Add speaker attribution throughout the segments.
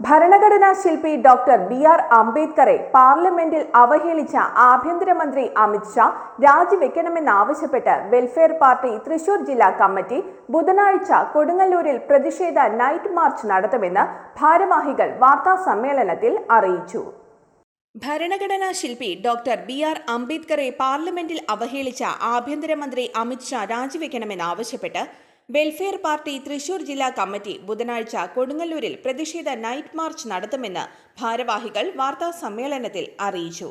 Speaker 1: ഭരണഘടനാ ശില്പി doctor B R അംബേദ്കറെ പാർലമെന്റിൽ അവഹേളിച്ച ആഭ്യന്തരമന്ത്രി അമിത്ഷാ രാജിവെക്കണമെന്നാവശ്യപ്പെട്ട് വെൽഫെയർ പാർട്ടി തൃശൂർ ജില്ലാ കമ്മിറ്റി ബുധനാഴ്ച കൊടുങ്ങല്ലൂരിൽ പ്രതിഷേധ നൈറ്റ് മാർച്ച് നടത്തുമെന്ന് ഭാരവാഹികൾ വാർത്താ സമ്മേളനത്തിൽ അറിയിച്ചു. ഭരണഘടനാ ശില്പി ഡോക്ടർ ബി ആർ അംബേദ്കറെ പാർലമെന്റിൽ അവഹേളിച്ച ആഭ്യന്തരമന്ത്രി അമിത്ഷാ രാജിവെക്കണമെന്നാവശ്യപ്പെട്ട് വെൽഫെയർ പാർട്ടി തൃശൂർ ജില്ലാ കമ്മിറ്റി ബുധനാഴ്ച കൊടുങ്ങല്ലൂരിൽ പ്രതിഷേധ നൈറ്റ് മാർച്ച് നടത്തുമെന്ന് ഭാരവാഹികൾ വാർത്താ സമ്മേളനത്തിൽ അറിയിച്ചു.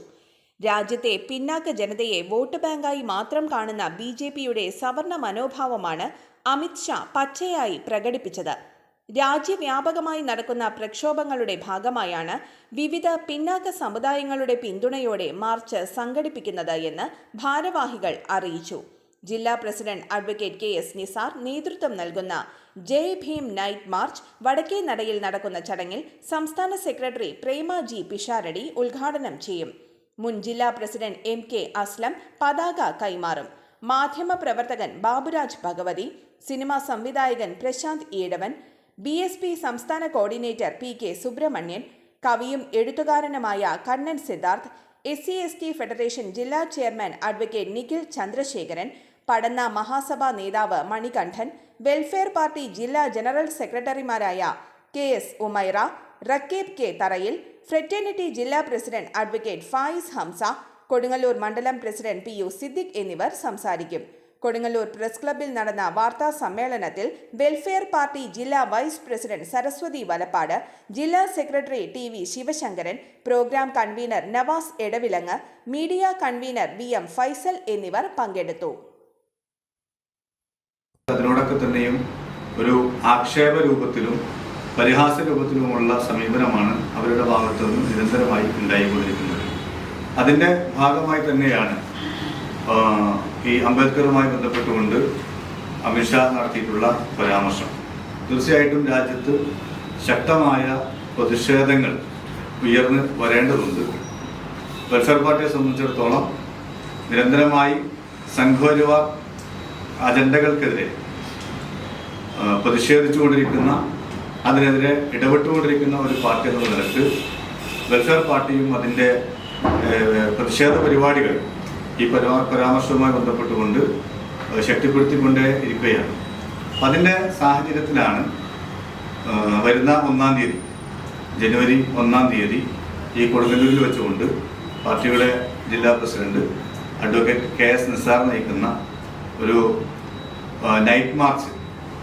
Speaker 1: രാജ്യത്തെ പിന്നാക്ക ജനതയെ വോട്ട് ബാങ്കായി മാത്രം കാണുന്ന ബി ജെ പിയുടെ സവർണ മനോഭാവമാണ് അമിത്ഷാ പച്ചയായി പ്രകടിപ്പിച്ചത്. രാജ്യവ്യാപകമായി നടക്കുന്ന പ്രക്ഷോഭങ്ങളുടെ ഭാഗമായാണ് വിവിധ പിന്നാക്ക സമുദായങ്ങളുടെ പിന്തുണയോടെ മാർച്ച് സംഘടിപ്പിക്കുന്നത് എന്ന് ഭാരവാഹികൾ അറിയിച്ചു. ജില്ലാ president advocate K S Nisar നേതൃത്വം നൽകുന്ന ജയ് ഭീം നൈറ്റ് മാർച്ച് വടക്കേ നടയിൽ നടക്കുന്ന ചടങ്ങിൽ സംസ്ഥാന സെക്രട്ടറി പ്രേമ ജി പിഷാരടി ഉദ്ഘാടനം ചെയ്യും. മുൻ ജില്ലാ പ്രസിഡന്റ് എം കെ അസ്ലം പതാക കൈമാറും. മാധ്യമ പ്രവർത്തകൻ ബാബുരാജ് ഭഗവതി സിനിമാ സംവിധായകൻ Prashanth Eedavan B S P സംസ്ഥാന കോർഡിനേറ്റർ പി കെ സുബ്രഹ്മണ്യൻ കവിയും എഴുത്തുകാരനുമായ Kannan Siddharth S C S T federation ജില്ലാ ചെയർമാൻ അഡ്വക്കേറ്റ് നിഖിൽ ചന്ദ്രശേഖരൻ പടന്ന മഹാസഭാ നേതാവ് മണികണ്ഠൻ വെൽഫെയർ പാർട്ടി ജില്ലാ ജനറൽ സെക്രട്ടറിമാരായ K S Umaira Rakeeb K Tharayil fraternity ജില്ലാ പ്രസിഡന്റ് അഡ്വക്കേറ്റ് ഫായിസ് ഹംസ കൊടുങ്ങല്ലൂർ മണ്ഡലം പ്രസിഡന്റ് പി യു സിദ്ദിഖ് എന്നിവർ സംസാരിക്കും. കൊടുങ്ങല്ലൂർ പ്രസ് ക്ലബ്ബിൽ നടന്ന വാർത്താ സമ്മേളനത്തിൽ വെൽഫെയർ പാർട്ടി ജില്ലാ വൈസ് പ്രസിഡന്റ് സരസ്വതി വലപ്പാട് ജില്ലാ secretary T V Sivasankaran programme convener Navas Edavilangu media convener V M Faisal എന്നിവർ പങ്കെടുത്തു.
Speaker 2: അതിനോടൊക്കെ തന്നെയും ഒരു ആക്ഷേപ രൂപത്തിലും പരിഹാസ രൂപത്തിലുമുള്ള സമീപനമാണ് അവരുടെ ഭാഗത്തു നിന്നും നിരന്തരമായി ഉണ്ടായിക്കൊണ്ടിരിക്കുന്നത്. അതിന്റെ ഭാഗമായി തന്നെയാണ് ഈ അംബേദ്കറുമായി ബന്ധപ്പെട്ടുകൊണ്ട് അമിത്ഷാ നടത്തിയിട്ടുള്ള പരാമർശം. തീർച്ചയായിട്ടും രാജ്യത്ത് ശക്തമായ പ്രതിഷേധങ്ങൾ ഉയർന്ന് വരേണ്ടതുണ്ട്. വെൽഫെയർ പാർട്ടിയെ സംബന്ധിച്ചിടത്തോളം നിരന്തരമായി സംഘപരിവാർ അജണ്ടകൾക്കെതിരെ പ്രതിഷേധിച്ചുകൊണ്ടിരിക്കുന്ന അതിനെതിരെ ഇടപെട്ടുകൊണ്ടിരിക്കുന്ന ഒരു പാർട്ടി എന്നുള്ള നിലയ്ക്ക് വെൽഫെയർ പാർട്ടിയും അതിന്റെ പ്രതിഷേധ പരിപാടികൾ ഈ പരാ പരാമർശവുമായി ബന്ധപ്പെട്ടുകൊണ്ട് ശക്തിപ്പെടുത്തിക്കൊണ്ടേ ഇരിക്കുകയാണ്. അതിന്റെ സാഹചര്യത്തിലാണ് വരുന്ന ഒന്നാം തീയതി ജനുവരി ഒന്നാം തീയതി ഈ കൊടുങ്ങല്ലൂരിൽ വെച്ചുകൊണ്ട് പാർട്ടിയുടെ ജില്ലാ president advocate K S Nisar നയിക്കുന്ന ഒരു നൈറ്റ് മാർച്ച്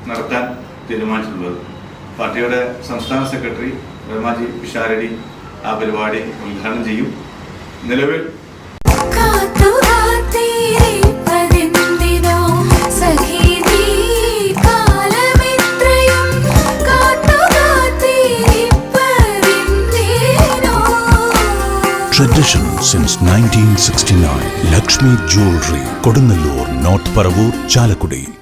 Speaker 2: നടത്താൻ തീരുമാനിച്ചിട്ടുള്ളത്. പാർട്ടിയുടെ സംസ്ഥാന സെക്രട്ടറി റഹ്മാജി പിഷാരടി ആ പരിപാടി ഉദ്ഘാടനം ചെയ്യും. നിലവിൽ
Speaker 3: Tradition since 1969. Lakshmi Jewelry, Kodunallur, North Paravur, Chalakudi.